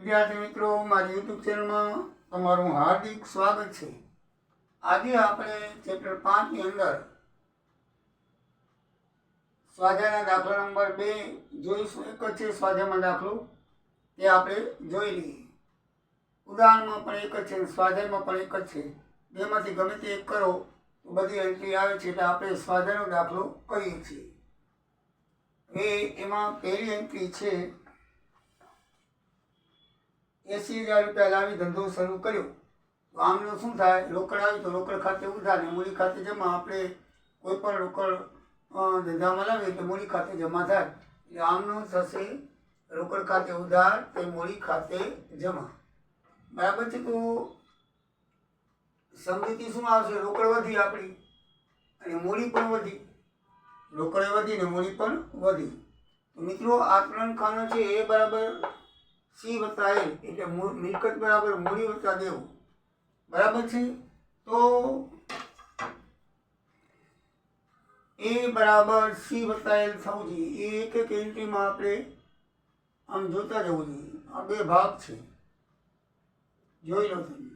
વિદ્યાર્થી મિત્રો, મારી યુટ્યુબ ચેનલમાં તમારું હાર્દિક સ્વાગત છે. આજે આપણે ચેપ્ટર પાંચની અંદર સ્વાધ્યાયના દાખલા નંબર બે જોઈશું. એક જ છે સ્વાધ્યાયમાં દાખલો. તે આપણે જોઈ લઈએ. ઉદાહરણમાં પણ એક જ છે સ્વાધ્યાયમાં પણ એક જ છે. બેમાંથી ગમે તે એક કરો, તો બધી એન્ટ્રી આવે છે એટલે આપણે સ્વાધ્યાયનો દાખલો કહીએ છીએ. એ એમાં પહેલી એન્ટ્રી છે એસી હજાર રૂપિયા લાવી ધંધો શરૂ કર્યો. તો આમનું શું થાય, રોકડ આવ્યું તો રોકડ ખાતે ઉધાર ને મૂડી ખાતે જમા. આપણે કોઈ પણ રોકડ ધંધામાં લાવીએ તો મૂડી ખાતે જમા થાય. એટલે આમનું થશે રોકડ ખાતે ઉધાર તે મૂડી ખાતે જમા. બરાબર છે તો સમજૂતી શું આવશે? રોકડ વધી આપણી, અને મૂડી પણ વધી. રોકડે વધી ને મૂડી પણ વધી. મિત્રો આ ત્રણ ખાનો છે એ બરાબર સી વત્તા એલ એટલે મિલકત બરાબર મૂડી વત્તા દેવું. બરાબર છે? તો એ બરાબર સી વત્તા એલ થવું જોઈએ. એ એક એક એન્ટ્રીમાં આપણે આમ જોતા જવું જોઈએ. આ બે ભાગ છે. જોઈ લો તમે.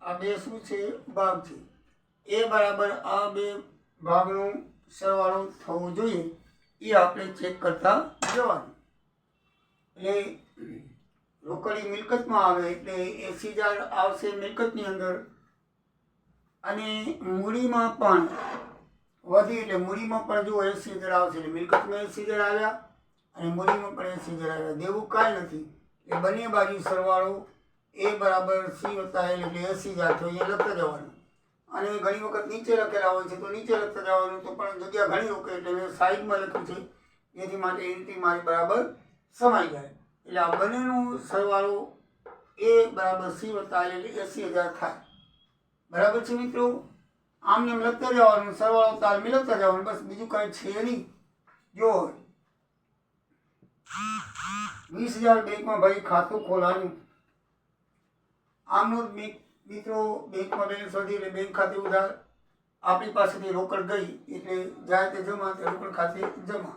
આ બે શું છે? ભાગ છે. એ બરાબર આ બે ભાગનો સરવાળો થવો જોઈએ. એ આપણે ચેક કરતા જવાનું. એટલે રોકડી મિલકતમાં આવે એટલે એસી હજાર આવશે મિલકતની અંદર. અને મૂડીમાં પણ વધી એટલે મૂડીમાં પણ જો એસી હજાર આવશે એટલે મિલકતમાં એસી હજાર આવ્યા અને મૂડીમાં પણ એસી હજાર આવ્યા. દેવું કાંઈ નથી. એ બંને બાજુ સરવાળો એ બરાબર સી વત્તા એટલે એસી હજાર તો અહીંયા લખતા જવાનું. અને ઘણી વખત નીચે લખેલા હોય છે તો નીચે લખતા જવાનું તો પણ જગ્યા ઘણી રોકે એટલે મેં સાઈડમાં લખ્યું છે. જેથી માટે એન્ટ્રી મારી બરાબર સમાઈ જાય. એટલે આ બંનેનું સરવાળો એ બરાબર સી વત્તા એટલે એસી હજાર થાય. બરાબર છે મિત્રો? આમને એમ લખતા જવાનું, સરવાળો તાલ મિલવતા જવાનું, બસ બીજું કાંઈ છે નહીં. જો, વીસ હજાર બેંકમાં ભાઈ ખાતું ખોલાવ્યું આમનો બેંક મિત્રો બેંકમાં બેલેન્સ વધી એટલે બેંક ખાતે ઉધાર આપણી પાસેથી રોકડ ગઈ, એટલે જાય તે જમા તે રોકડ ખાતે જમા.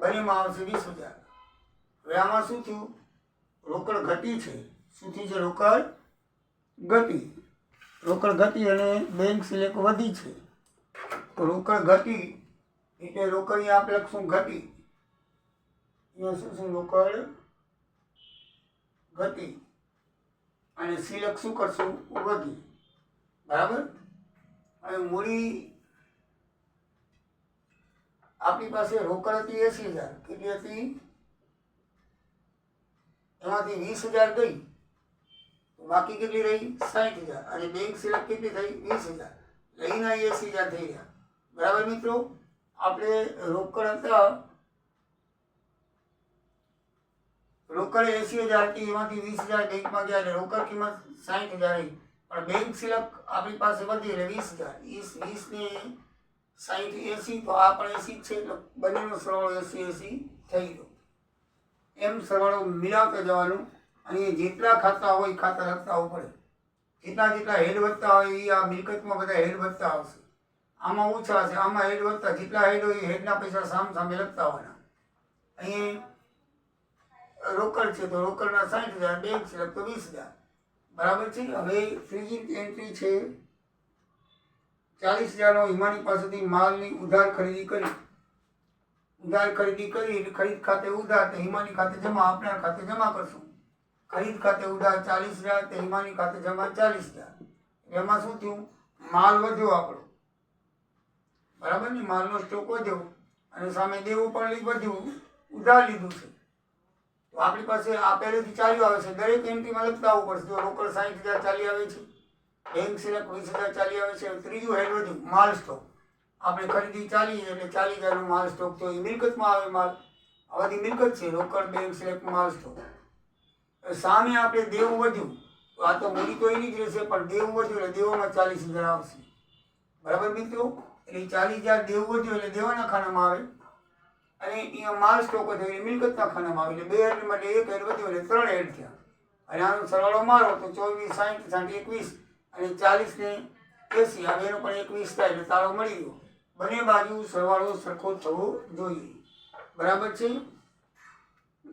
બંનેમાં આવશે વીસ હજાર. હવે આમાં શું થયું? રોકડ ઘટી છે. શું થયું છે? રોકડ ઘટી. રોકડ ઘટી અને બેંક સિલેક્ટ વધી છે. તો રોકડ ઘટી એટલે રોકડની આપ લખશું ઘટી. અહીંયા શું શું રોકડ ઘટી. અને સિલક શું કરશું? વધી. બરાબર? અને મૂડી આપણી પાસે રોકડ હતી એસી હજાર. કેટલી હતી? એમાંથી વીસ હજાર ગઈ બાકી કેટલી રહી? સાઠ હજાર. અને બેંક સિલક કેટલી થઈ? વીસ હજાર. લઈને એસી હજાર થઈ ગયા. બરાબર મિત્રો? આપણે રોકડ હતા. રોકડ એસી હજાર હતી, એમાંથી વીસ હજાર બેંકમાં ગયા એટલે રોકડ કિંમત સાઠ હજાર રહી. પણ બેંક સિલક આપણી પાસે વધી એટલે વીસ હજાર. વીસ વીસ ને સાઠ એસી, તો આ પણ એસી છે, એટલે બંનેનો સરવાળો એસી એસી થઈ ગયો. એમ સરવાળો મિલાવતા જવાનું અને જેટલા ખાતા હોય ખાતા લખતા આવવું પડે. જેટલા જેટલા હેડ વધતા હોય એ આ મિલકતમાં બધા હેડ વધતા આવશે. આમાં ઓછા હશે, આમાં હેડ વધતા, જેટલા હેડ હોય એ હેડના પૈસા સામ સામે લખતા આવવાના. અહીં રોકડ છે તો રોકડના સાઠ હજાર બેંક છે તો વીસ હજાર. બરાબર છે? હવે ત્રીજી એન્ટ્રી છે, ચાલીસ હજારનો હિમાની પાસેથી માલની ઉધાર ખરીદી કરી. ઉધાર ખરીદી કરી ખરીદ ખાતે ઉધાર તે હિમાની ખાતે જમા આપનાર ખાતે જમા કરશું. ખરીદ ખાતે ઉધાર ચાલીસ હજાર, તે હિમાની ખાતે જમા ચાલીસ હજાર. એમાં શું થયું? માલ વધ્યો આપણો. બરાબર ને? માલનો સ્ટોક વધ્યો અને સામે દેવું પણ વધ્યું. ઉધાર લીધું છે. તો આપણી પાસે આ પહેલેથી ચાલ્યું આવે છે. દરેક એન્ટ્રીમાં લખતા આવવું પડશે. જો રોકડ સાઠ હજાર ચાલી આવે છે, બેંક સિલેક્ટ વીસ હજાર ચાલી આવે છે, ત્રીજું હેડ વધ્યું, માલ સ્ટોક આપણે ખરીદી ચાલી એટલે ચાલીસ હજારનો માલ સ્ટોક તો એ મિલકતમાં આવે માલ. આ બધી મિલકત છે રોકડ બેંક સિલક માલ સ્ટોક સામે આપણે દેવું વધ્યું. આ તો મૂડી તો એની જ રહેશે, પણ દેવું વધ્યું એટલે દેવોમાં ચાલીસ હજાર આવશે. બરાબર મિત્રો? એટલે ચાલીસ હજાર દેવું વધ્યું એટલે દેવાના ખાનામાં આવે. અને અહીંયા માલ સ્ટોક વધ્યો એટલે મિલકતના ખાનામાં આવે. એટલે બે હેડ માટે એક હેડ વધ્યો એટલે ત્રણ હેડ થયા. અને આનો સરવાળો મારો તો ચોવીસ સાઠ સાઠ, એકવીસ અને ચાલીસ ને એસી. હવે એનો પણ એકવીસ થાય એટલે તાળો મળી ગયો. બંને બાજુ સરવાળો સરખો થવો જોઈએ. બરાબર છે?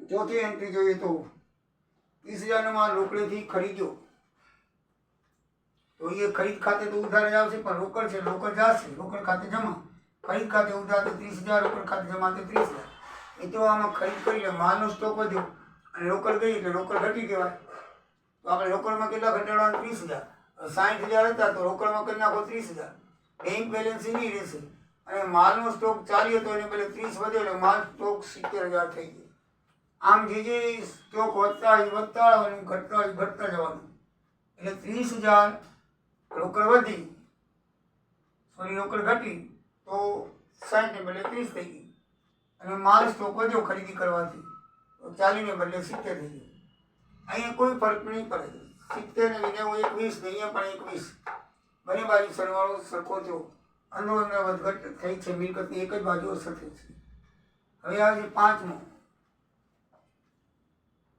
ચોથી એન્ટ્રી જોઈએ તો ત્રીસ હજારનો માલ રોકડેથી ખરીદ્યો. તો એ ખરીદ ખાતે તો ઉધાર જ આવશે, પણ રોકડ છે, રોકડ જશે. રોકડ ખાતે જમા. ખરીદ ખાતે ઉધાર તો ત્રીસ હજાર, રોકડ ખાતે જમા તો ત્રીસ હજાર. એ તો આમાં ખરીદ કરીને માલનો સ્ટોક વધ્યો. અને રોકડ ગઈ એટલે રોકડ ઘટી કહેવાય તો આપણે રોકડમાં કેટલા ઘટાડવાના? ત્રીસ હજાર. સાઠ હજાર હતા તો રોકડમાં કરી નાખો ત્રીસ હજાર. બેંક બેલેન્સ એની રહેશે. અને માલનો સ્ટોક ચાલ્યો તો એને પેલે ત્રીસ વધ્યો એટલે માલ સ્ટોક સિત્તેર હજાર થઈ ગયો. આમ જે જે સ્ટોક વધતા હોય વધતા અને ઘટતા હોય ઘટતા જવાનું. એટલે ત્રીસ હજાર રોકડ વધી સોરી રોકડ ઘટી, તો સાઠને બદલે ત્રીસ થઈ ગઈ. અને માલ સ્ટોક વધ્યો ખરીદી કરવાથી, તો ચાલીને બદલે સિત્તેર થઈ ગયું. અહીંયા કોઈ ફરક નહીં પડે. સિત્તેર ને હું એકવીસ ને અહીંયા પણ એકવીસ. બંને બાજુ સરવાળો સરખો થયો. અન્નો અને વધઘટ થઈ છે, મિલકતની એક જ બાજુ અસર થઈ છે. હવે આવે છે પાંચમો.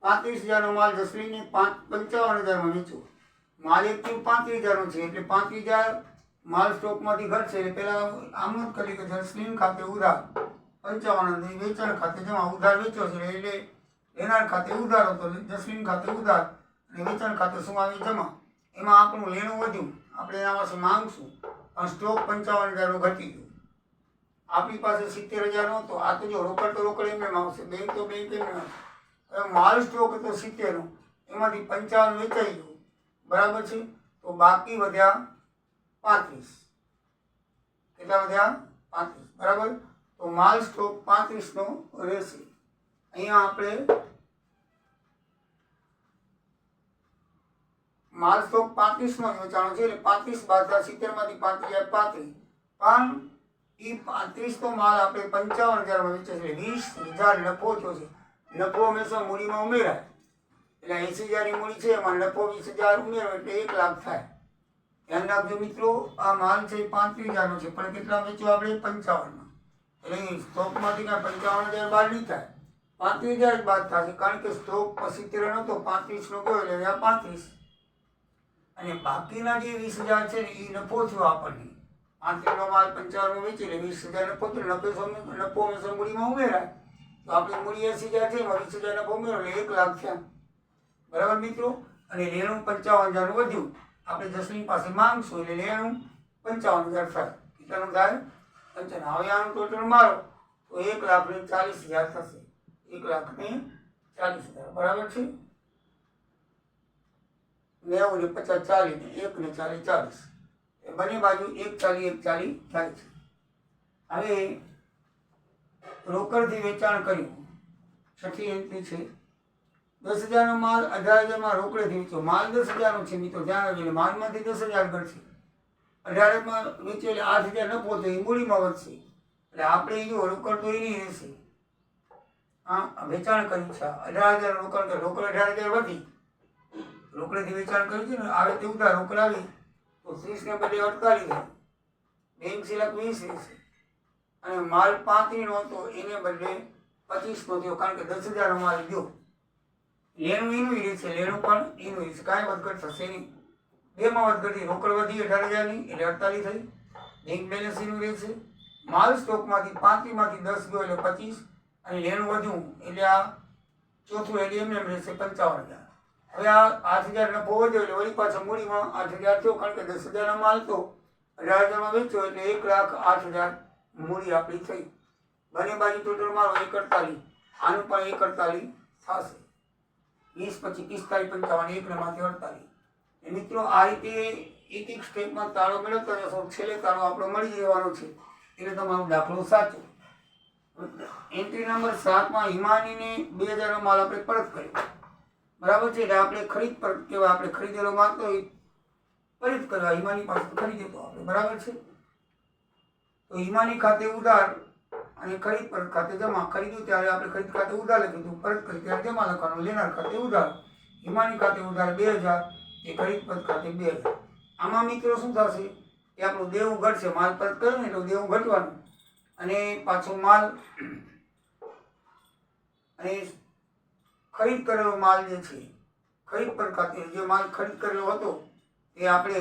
પાંત્રીસ હજારનો માલ જસલીને પાંચ, પંચાવન હજારમાં વેચો. માલ એક કિલો પાંત્રીસ હજારનો છે, એટલે પાંત્રીસ હજાર માલ સ્ટોકમાંથી ઘટશે. એટલે પહેલાં આમ જ કરી કે જસલીન ખાતે ઉધાર, પંચાવન વેચાણ ખાતે જમા ઉધાર વેચો છે. એટલે લેનાર ખાતે ઉધાર હતો જસલીન ખાતે ઉધાર અને વેચાણ ખાતે સુમાવી જમા. એમાં આપણું લેણું વધ્યું. આપણે એના પાસે માંગશું. પણ સ્ટોક પંચાવન હજારનો ઘટી ગયો. આપણી પાસે સિત્તેર હજારનો હતો આ તો જો રોકડ તો રોકડ એમને આવશે બેંક તો બેંક એમને હવે માલ સ્ટોક હતો સિત્તેરનો. એમાંથી પંચાવન વેચાઈ ગયું. બરાબર છે? તો બાકી વધ્યા પાંત્રીસ. કેટલા વધ્યા? પાંત્રીસ. બરાબર? તો માલ સ્ટોક પાંત્રીસનો રહેશે. અહીંયા આપણે માલ સ્ટોક પાંત્રીસનો વેચાણો છે એટલે પાંત્રીસ બાદ સિત્તેરમાંથી પાંત્રીસ પાંત્રીસ. પણ એ પાંત્રીસનો માલ આપણે પંચાવન હજારમાં વેચે છે. વીસ હજાર નફો થયો છે. નફો હંમેશા મૂડીમાં ઉમેરાય. એટલે એંસી હજારની મૂડી છે, એમાં નફો વીસ હજાર ઉમેરો એટલે એક લાખ થાય. ધ્યાન રાખજો મિત્રો, આ માલ છે એ પાંત્રીસ હજારનો છે. પણ કેટલા વેચ્યો આપણે? પંચાવનમાં. એટલે સ્ટોકમાંથી કાંઈ પંચાવન હજાર બહાર નહીં થાય. પાંત્રીસ હજાર જ બાદ થશે. કારણ કે સ્ટોક સિત્તેર નહોતો, પાંત્રીસનો ગયો એટલે પાંત્રીસ. અને બાકીના જે વીસ હજાર છે ને એ નફો થયો આપણને. પાંત્રીસનો માલ પંચાવન વેચી એટલે વીસ હજાર નફો થયો. નફો નફો અમે મૂડીમાં ઉમેરાય. તો આપણે મૂડી એસી હજાર છે, એમાં વીસ હજાર નફો ઉમેરો, એટલે એક લાખ થયા. બરાબર મિત્રો? અને લેણું પંચાવન હજારનું વધ્યું. આપણે જસલીન પાસે માંગશું, એટલે લેણું પંચાવન હજાર થાય. કેટલાનું થાય? પંચાવન. હવે આનું ટોટલ મારો, તો એક લાખ ને ચાલીસ હજાર થશે. એક લાખ ને ચાલીસ હજાર. બરાબર છે? નેવું ને પચાસ ચાલીસ ને એક ને ચાલી ચાલીસ. એ બંને બાજુ એક ચાલી એક ચાલી થાય છે. હવે રોકડથી વેચાણ કર્યું. છઠ્ઠી એન્ટ્રી છે. દસ હજારનો માલ અઢાર હજારમાં રોકડેથી વેચ્યો માલ દસ હજારનો છે મિત્રો, ધ્યાન રાખજો. માલમાંથી દસ હજાર ઘટશે. અઢારમાં વેચ્યો એટલે આઠ હજાર નફો તો એ મૂડીમાં વધશે. એટલે આપણે જો રોકડ તો એની રહેશે. હા, વેચાણ કર્યું છે. અઢાર હજાર રોકડ. રોકડ અઢાર હજાર વધી. રોકડેથી વેચાણ કર્યું છે ને, આવે તે ઉધાર રોકડાવી, તો ત્રીસને બદલે અડતાલીસ બેંક સિલક વીસ રહેશે અને માલ પાંત્રીનો હતો, એને બદલે પચીસનો થયો, કારણ કે દસ હજાર માલ ગયો. લેણું એનું રહેશે લેણું પણ એનું રહે છે. કાંઈ વધઘટ થશે નહીં. બેમાં વધઘટી રોકડ વધી, અઢાર હજારની, એટલે અડતાલીસ થઈ. બેંક બેલેન્સ એનું રહે છે. માલ સ્ટોકમાંથી પાંત્રીમાંથી દસ ગયો, એટલે પચીસ. અને લેણું વધ્યું, એટલે આ ચોથું એટલે એમને એમ રહેશે પંચાવન હજાર. હવે આ આઠ હજાર નફો વધ્યો એટલે વળી પાછા મૂડીમાં આઠ હજાર થયો, કારણ કે દસ હજારનો માલ તો અઢાર હજારમાં વેચ્યો એટલે એક લાખ આઠ હજાર મૂડી આપણી થઈ. બંને બાજુ ટોટલ મારો એક અડતાલીસ આનું પણ એક અડતાલીસ થશે. વીસ પછી પિસ્તાલીસ, પંચાવન, એક ને અડતાલીસ. એ મિત્રો, આ રીતે એક એક સ્ટેપમાં તાળો મેળવતા રહેશો છેલ્લે તાળો આપણો મળી જવાનો છે. એટલે તમારો દાખલો સાચો. એન્ટ્રી નંબર સાતમાં હિમાનીને બે હજારનો માલ આપણે પરત કર્યો. બરાબર છે એટલે આપણે ખરીદ પર કહેવાય આપણે ખરીદેલો માગતો હોય પરત કરવા હિમાની પાસે ખરીદે તો આપણે, બરાબર છે? તો હિમાની ખાતે ઉધાર અને ખરીદ પર ખાતે જમા ખરીદ્યું ત્યારે આપણે ખરીદ ખાતે ઉધાર લખ્યું હતું પરત કરી, ત્યારે જમા લખવાનું, લેનાર ખાતે ઉધાર. હિમાની ખાતે ઉધાર બે હજાર એ ખરીદ પર ખાતે બે હજાર. આમાં મિત્રો શું થશે? કે આપણું દેવું ઘટશે, માલ પરત કર્યો ને એટલે દેવું ઘટવાનું. અને પાછો માલ, અને ખરીદ કરેલો માલ જે છે, ખરીદ પર ખાતે જે માલ ખરીદ કરેલો હતો, એ આપણે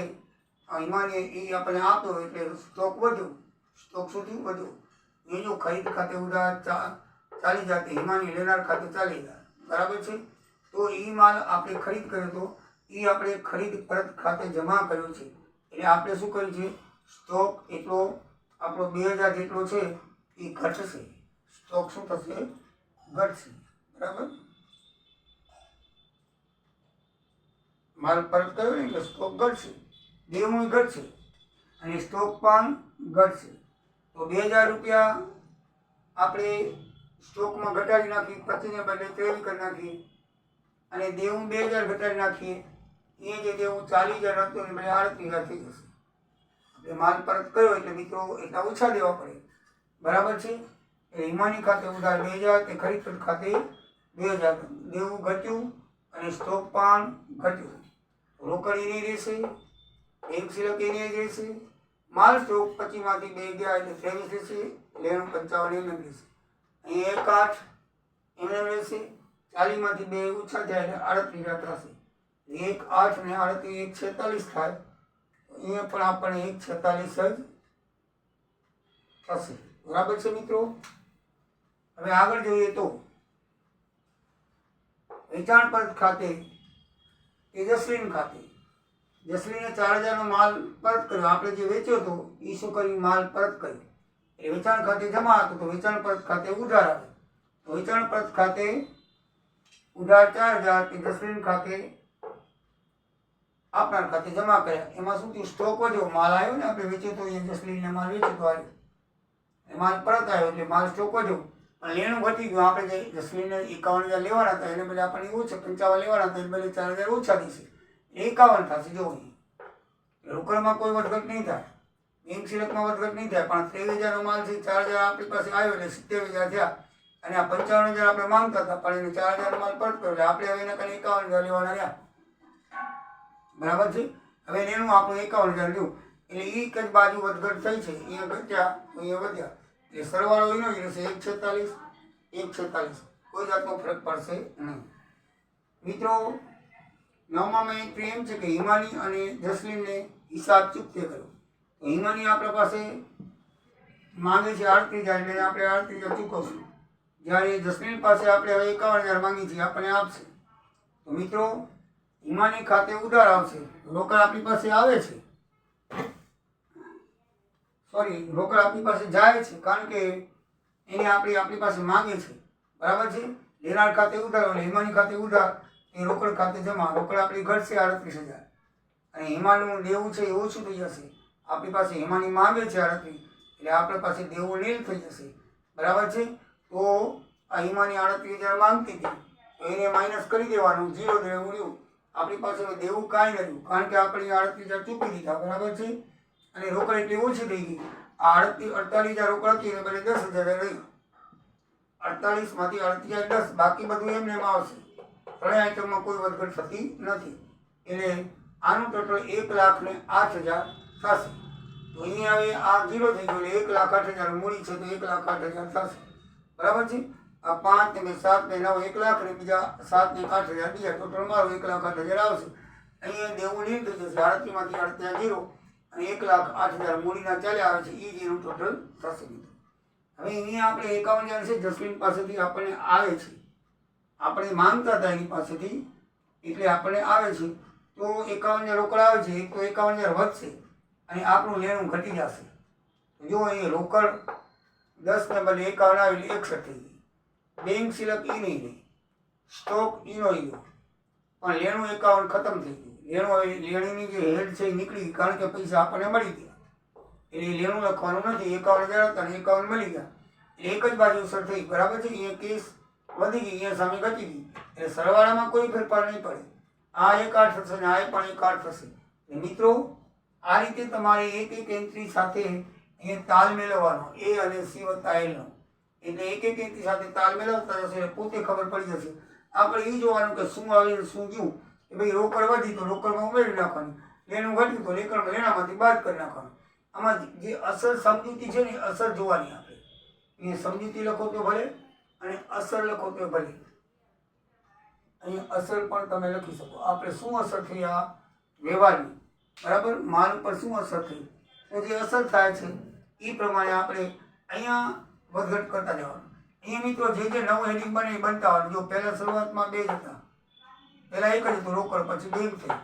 હિમાને એ આપણે આપ્યો એટલે સ્ટોક વધ્યો. સ્ટોક સુધી વધ્યો. એ જો ખરીદ ખાતે ઉધાર ચાલી જાતે હિમાની લેનાર ખાતે ચાલી જાય. બરાબર છે? તો એ માલ આપણે ખરીદ કર્યો તો, એ આપણે ખરીદ પરત ખાતે જમા કર્યો છે. એટલે આપણે શું કર્યું છે? સ્ટોક એટલો, આપણો બે હજાર જેટલો છે, એ ઘટશે. સ્ટોક શું થશે? ઘટશે. બરાબર? માલ પરત કર્યો ને એટલે સ્ટોક ઘટશે. દેવું ઘટશે. અને સ્ટોક પણ ઘટશે. તો બે હજાર રૂપિયા આપણે સ્ટોકમાં ઘટાડી નાખી પચીને બદલે ત્રેવીસ કરી નાખીએ અને દેવું બે હજાર ઘટાડી નાખીએ, એ જે દેવું ચાલીસ હજાર હતું એ બદલે આડત્રીસ હજાર થઈ જશે. આપણે માલ પરત કર્યો એટલે મિત્રો એટલા ઓછા દેવા પડે. બરાબર છે? એટલે હિમાની ખાતે ઉધાર બે હજાર, તે ખરીદ ખાતે બે હજાર. દેવું ઘટ્યું અને સ્ટોક પણ ઘટ્યું. રોકડ એની રહેશે બેંક સિલક એની જ રહેશે માલ સ્ટોક પચીસમાંથી બે ગયા એટલે ત્રેવીસ રહેશે લેણું પંચાવન એમ રહેશે અહીં એક આઠ એમ રહેશે ચાલીસમાંથી બે ઓછા જાય એટલે આડત્રીસ થશે. એક આઠ ને આડત્રીસ એક છેતાલીસ થાય અહીંયા પણ આપણને એક છેતાલીસ જ થશે. બરાબર છે મિત્રો? હવે આગળ જોઈએ તો, વેચાણ પર ખાતે એ જસલીન ખાતે. જસલીને ચાર હજારનો માલ પરત કર્યો. આપણે જે વેચ્યો હતો એ શું કર્યું માલ પરત કર્યો. એ વેચાણ ખાતે જમા હતો, તો વેચાણ પરત ખાતે ઉધાર આવે. તો વેચાણ પરત ખાતે ઉધાર ચાર હજાર કે જસલીન ખાતે આપનાર ખાતે જમા કર્યા. એમાં શું થયું? સ્ટોક વધ્યો માલ આવ્યો ને, આપણે વેચ્યો તો એ જસલીને માલ વેચ્યો તો આવ્યો. એ માલ પરત આવ્યો, એટલે માલ સ્ટોક વધ્યો લેણું ઘટી ગયું. આપણે જે જસલીને એકાવન હજાર લેવાના હતા, એને બદલે આપણને ઓછા પંચાવન લેવાના હતા, એને બદલે ચાર હજાર ઓછા થશે. એકાવન થશે, જો રોકડમાં કોઈ વધઘટ નહીં થાય. બેંક સિલકમાં વધઘટ નહીં થાય, પણ ત્રેવીસ હજારનો માલ છે, ચાર હજાર આપણી પાસે આવ્યો એટલે સિત્તેર હજાર થયા. અને આ પંચાવન હજાર આપણે માંગતા હતા, પણ એને ચાર હજારનો માલ કર્યો એટલે આપણે હવે એના કરીને એકાવન હજાર લેવાના રહ્યા. બરાબર છે? હવે એનું આપણું એકાવન હજાર લેવું એટલે એક જ બાજુ વધઘટ થઈ છે. અહીંયા ઘટ્યા અહીંયા વધ્યા. એટલે સરવાળો એનો જ રહેશે એક છેતાલીસ એક છેતાલીસ કોઈ જાતનો ફરક પડશે નહીં. મિત્રો નવમામાં એક પ્રેમ છે કે હિમાની અને જસલીનને હિસાબ ચૂકતે કર્યો. તો હિમાની આપણા પાસે માંગે છે આઠ હજાર એટલે આપણે આઠ હજાર ચૂકવશું. જ્યારે જસલીન પાસે આપણે હવે એકાવન હજાર માંગી છીએ, આપણને આપશે. તો મિત્રો, હિમાની ખાતે ઉધાર આવશે. રોકડ આપણી પાસે આવે છે. સોરી રોકડ આપણી પાસે જાય છે, કારણ કે એને આપણી આપણી પાસે માંગે છે બરાબર છે? લેનાર ખાતે ઉધાર અને હિમાની ખાતે ઉધાર, એ રોકડ ખાતે જમા. રોકડ આપણી ઘટશે આડત્રીસ હજાર. અને હિમાનું દેવું છે એ ઓછું થઈ જશે. આપણી પાસે હિમાની માંગે છે આડત્રીસ, એટલે આપણી પાસે દેવું નીલ થઈ જશે. બરાબર છે? તો આ હિમાની આડત્રીસ હજાર માંગતી હતી, તો એને માઇનસ કરી દેવાનું જીરો દેવું રહ્યું. આપણી પાસે દેવું કાંઈ નથી, કારણ કે આપણે આડત્રીસ હજાર ચૂકી દીધા, બરાબર છે? અને રોકડ એટલી ઓછી થઈ ગઈ. આ અડતી અડતાલીસ હજાર રોકડ હતી, એને દસ હજાર રહી. અડતાલીસમાંથી અડતી હજાર દસ, બાકી બધું એમને એમ આવશે. ત્રણેય આઈટમમાં કોઈ વધઘટ થતી નથી. એટલે આનું ટોટલ એક લાખ ને આઠ હજાર થશે. તો અહીંયા હવે આ ઝીરો થઈ ગયો, એટલે એક લાખ આઠ હજાર મૂડી છે, તો એક લાખ આઠ હજાર થશે. બરાબર છે? આ પાંચ ને સાત ને નવ, એક લાખ ને બીજા સાત ને આઠ હજાર, બીજા ટોટલ મારો એક લાખ આઠ હજાર આવશે. અહીંયા દેવું નહીં થશે જશે અડત્યા ઝીરો અને એક લાખ આઠ હજાર મૂડીના ચાલ્યા આવે છે એ જ એનું ટોટલ થશે હવે અહીંયા આપણે એકાવન હજાર છે, જસ્મીન પાસેથી આપણને આવે છે. આપણે માંગતા હતા એની પાસેથી, એટલે આપણને આવે છે. તો એકાવન હજાર રોકડ આવે છે તો એકાવન હજાર વધશે અને આપણું લેણું ઘટી જશે. જો અહીં રોકડ દસ ને બદલે એકાવન આવે એટલે એકસઠ થઈ ગઈ. બેંક સિલક એ નહીં રહી સ્ટોક એનો ઈનો પણ લેણું એકાવન ખતમ થઈ ગયું. લેણું લેણીની જે હેડ છે એ નીકળી કારણ કે પૈસા આપણને મળી ગયા. એટલે લેણું લખવાનું નથી, એકાવન હજાર હતા અને એકાવન મળી ગયા. એક જ બાજુ અસર થઈ, બરાબર છે? એ કેસ વધી ગઈ, અહીંયા સામે ઘટી ગઈ. એટલે સરવાળામાં કોઈ ફેરફાર નહીં પડે. આ એક આઠ થશે ને આ પણ એક આઠ થશે. મિત્રો, આ રીતે તમારે એક એક એન્ટ્રી સાથે એ તાલ મેળવવાનો, એ અને સી વત્તા એલનો એટલે એક એક એન્ટ્રી સાથે તાલ મેળવતા જશે પોતે ખબર પડી જશે. આપણે એ જોવાનું કે શું આવે શું ગયું. કે ભાઈ રોકડ વધી તો રોકડમાં ઉમેરી નાખવાની. લેણું ઘટ્યું તો લેકડ લેણામાંથી બાદ કરી નાખવાનું. આમાં જે અસર સમજૂતી છે ને એ અસર જોવાની આપણે અહીંયા સમજૂતી લખો તો ભલે અને અસર લખો તો ભલે. અહીંયા અસર પણ તમે લખી શકો. આપણે શું અસર થઈ આ વ્યવહારની? બરાબર? માલ પર શું અસર થઈ? તો જે અસર થાય છે એ પ્રમાણે આપણે અહીંયા વધઘટ કરતા જવાનું. અહીંયા મિત્રો જે જે નવું હેડિંગ બને એ બનતા હોય. જો પહેલાં શરૂઆતમાં બે જ હતા. પહેલાં એક જ હતું રોકડ, પછી બેંક થઈ.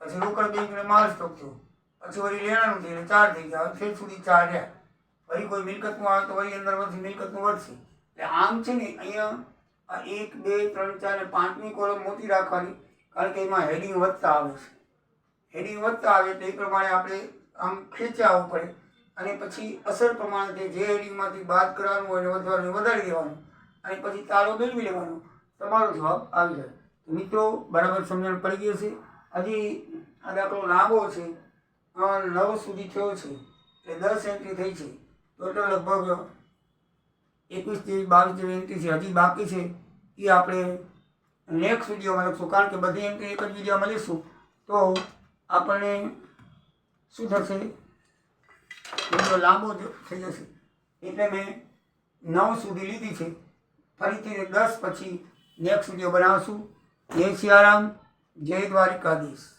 પછી રોકડ બેંકને માલ સ્ટોક થયો. પછી વળી લેણાનું થયું એટલે ચાર થઈ ગયા. છેક સુધી ચાર રહ્યા. વળી કોઈ મિલકતનું આવે તો વળી અંદર વધશે મિલકતનું વધશે એટલે આમ છે ને અહીંયા એક, બે, ત્રણ, ચાર ને પાંચમી કોલમ મોટી રાખવાની, કારણ કે એમાં હેડિંગ વધતા આવે છે. હેડિંગ વધતા આવે તો એ પ્રમાણે આપણે આમ ખેંચાવવું પડે. અને પછી અસર પ્રમાણે તે જે હેડિંગમાંથી બાદ કરવાનું હોય વધવાનું વધારી દેવાનું. અને પછી તાળો મેળવી લેવાનો. તમારો જવાબ આવી જાય. મિત્રો, બરાબર સમજણ પડી ગઈ છે હજી આ દાખલો લાંબો છે. નવ સુધી થયો છે. એટલે દસ એન્ટ્રી થઈ છે. ટોટલ લગભગ એકવીસ જેવી, બાવીસ જેવી એન્ટ્રી છે. હજી બાકી છે. એ આપણે નેક્સ્ટ વિડીયોમાં લખશું. કારણ કે બધી એન્ટ્રી એક જ વિડીયોમાં લઈશું. તો આપણને શું થશે? વીડિયો લાંબો થઈ જશે. એટલે મેં નવ સુધી લીધી છે. ફરીથી દસ પછી નેક્સ્ટ વીડિયો બનાવશું. જય સિયારામ જય દ્વારિકાધીશ.